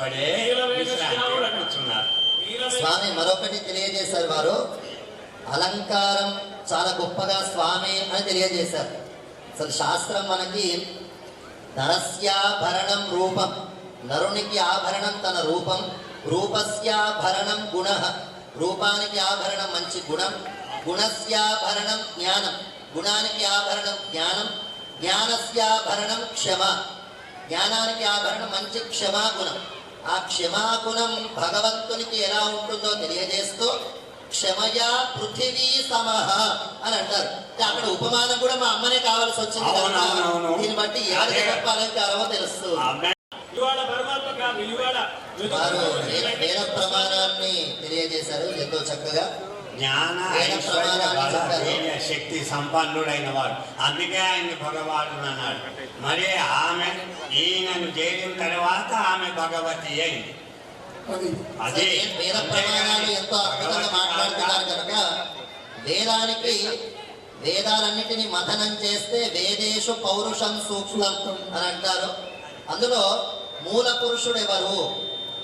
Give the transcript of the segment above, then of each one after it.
బాధపడే స్వామి మరొకటి తెలియజేశారు వారు. అలంకారం చాలా గొప్పగా స్వామి అని తెలియజేశారు. అసలు శాస్త్రం మనకి నరస్యాభరణం రూపం నరునికి ఆభరణం తన రూపం రూపస్యాభరణం గుణ రూపానికి ఆభరణం మంచి గుణం గుణస్యాభరణం జ్ఞానం గుణానికి ఆభరణం జ్ఞానం జ్ఞానస్యాభరణం క్షమ జ్ఞానానికి ఆభరణం మంచి క్షమా గుణం. ఆ క్షమాగుణం భగవంతునికి ఎలా ఉంటుందో తెలియజేస్తూ క్షమయా పృథివీ సమహ అని అంటారు. అంటే అక్కడ ఉపమానం కూడా మా అమ్మనే కావాల్సి వచ్చింది అవునవునవును. దీన్ని బట్టి ఎవరికి గొప్ప అలంకారమో తెలుస్తుంది. కాదు వారు వేద ప్రమాణాన్ని తెలియజేశారు ఎంతో చక్కగా. జ్ఞాన ఐశ్వర్య బల. వీర్య శక్తి సంపన్నుడైన వాడు. అందుకే ఆయన భగవాడు అన్నాడు. మరి ఆమె ఈయనను చేరిన తర్వాత ఆమె భగవతి అయింది అదే వేద ప్రమాణాలు ఎంతో అద్భుతంగా మాట్లాడుతున్నారు కనుక వేదానికి వేదాలన్నిటిని మథనం చేస్తే వేదేశు పౌరుషం సూక్ష్మం అని అంటారు. అందులో మూల పురుషుడు ఎవరు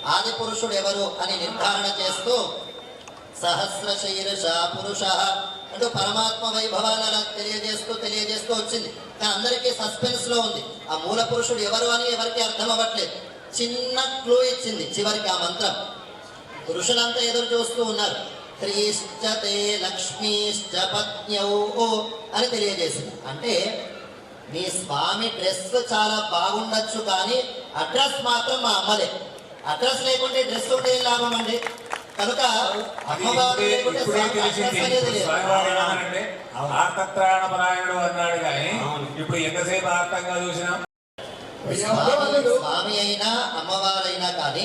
ఆది పురుషుడు ఎవరు అని నిర్ధారణ చేస్తూ సహస్ర పురుష. అంటూ పరమాత్మ వైభవాన్ని అలా తెలియజేస్తూ తెలియజేస్తూ వచ్చింది. కానీ అందరికీ సస్పెన్స్లో ఉంది. ఆ మూల పురుషుడు ఎవరు అని ఎవరికి అర్థం అవ్వట్లేదు. చిన్న క్లూ ఇచ్చింది చివరికి ఆ మంత్రం. పురుషులంతా ఎదురు చూస్తూ ఉన్నారు. స్త్రీశ్చ తే లక్ష్మీశ్చ పత్న్యౌ అని తెలియజేసింది. అంటే మీ స్వామి డ్రెస్ చాలా బాగుండొచ్చు కానీ అడ్రస్ మాత్రం మా అమ్మలే అడ్రస్ లేకుంటే డ్రెస్ ఉంటే లాభం అండి? కనుక ఆర్తత్రాణ పరాయణుడు అన్నాడు కానీ. ఇప్పుడు ఎంతసేపు ఆర్తంగా చూసినాం? స్వామి అయినా అమ్మవారైనా కానీ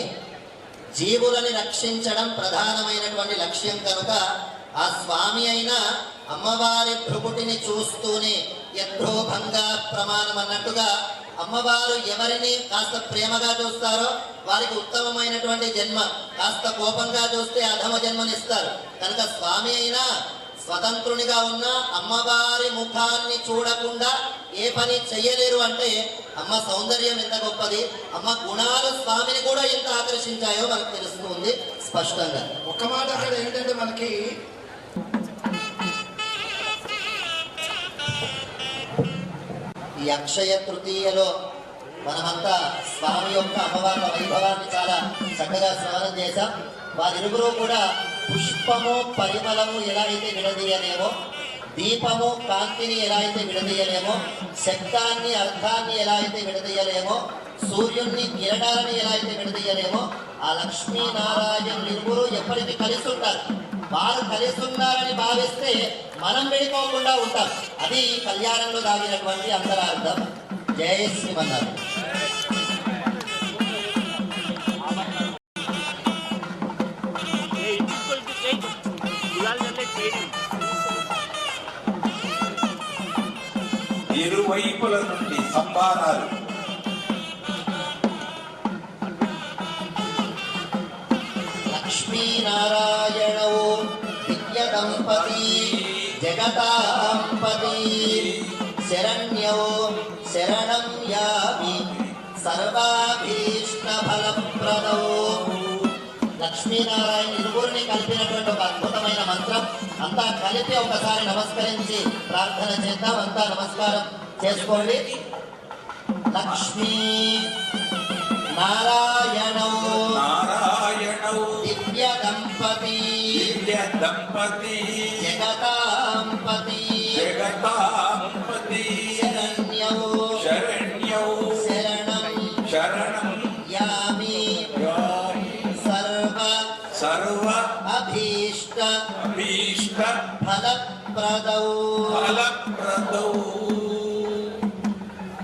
జీవులని రక్షించడం ప్రధానమైనటువంటి లక్ష్యం కనుక ఆ స్వామి అయినా అమ్మవారి భృకుటిని చూస్తూనే యథోభంగా ప్రమాణం అన్నట్టుగా అమ్మవారు ఎవరిని కాస్త ప్రేమగా చూస్తారో వారికి ఉత్తమమైనటువంటి జన్మ. కాస్త కోపంగా చూస్తే అధమ జన్మనిస్తారు. కనుక స్వామి అయినా స్వతంత్రునిగా ఉన్న అమ్మవారి ముఖాన్ని చూడకుండా ఏ పని చెయ్యలేరు అంటే అమ్మ సౌందర్యం ఎంత గొప్పది అమ్మ గుణాలు స్వామిని కూడా ఎంత ఆకర్షించాయో మనకు తెలుస్తుంది స్పష్టంగా. ఒక మాట అక్కడ ఏంటంటే మనకి ఈ అక్షయ తృతీయలో మనమంతా స్వామి యొక్క అమ్మవార్ల వైభవాన్ని చాలా చక్కగా శ్రవణం చేశాం. వారిరువురు కూడా పుష్పము పరిమళము ఎలా అయితే విడదీయలేమో దీపము కాంతిని ఎలా అయితే విడదీయలేమో శబ్దాన్ని అర్థాన్ని ఎలా అయితే విడదీయలేమో సూర్యుణ్ణి కిరణాలని ఎలా అయితే విడదీయలేమో ఆ లక్ష్మీనారాయణులు ఇరువురు ఎప్పటికీ కలిసి ఉంటారు. వారు కలిస్తున్నారని భావిస్తే మనం వెళ్ళిపోకుండా ఉంటాం. అది కళ్యాణంలో దాగినటువంటి అంతరార్థం. జయ శ్రీమన్నారు ఇరువైపుల నుండి సంబారాలు. దంపతి జగతాంపతి శరణ్యౌ శరణం యామి సర్వాభీష్ట ఫలప్రదౌ లక్ష్మీనారాయణ ఇరువురిని కలిపినటువంటి ఒక అద్భుతమైన మంత్రం. అంతా కలిపి ఒకసారి నమస్కరించి ప్రార్థన చేద్దాం. అంతా నమస్కారం చేసుకోండి. లక్ష్మీ నారాయణౌ నారాయణౌ దివ్య దంపతి దివ్య దంపతి. జగతాంపతి జగతాంపతి శరణ్యౌ. శరణ్యౌ. శరణం శరణం యామి. యామి. సర్వ సర్వ అభీష్ట. అభీష్ట. ఫలప్రదౌ. ఫలప్రదౌ.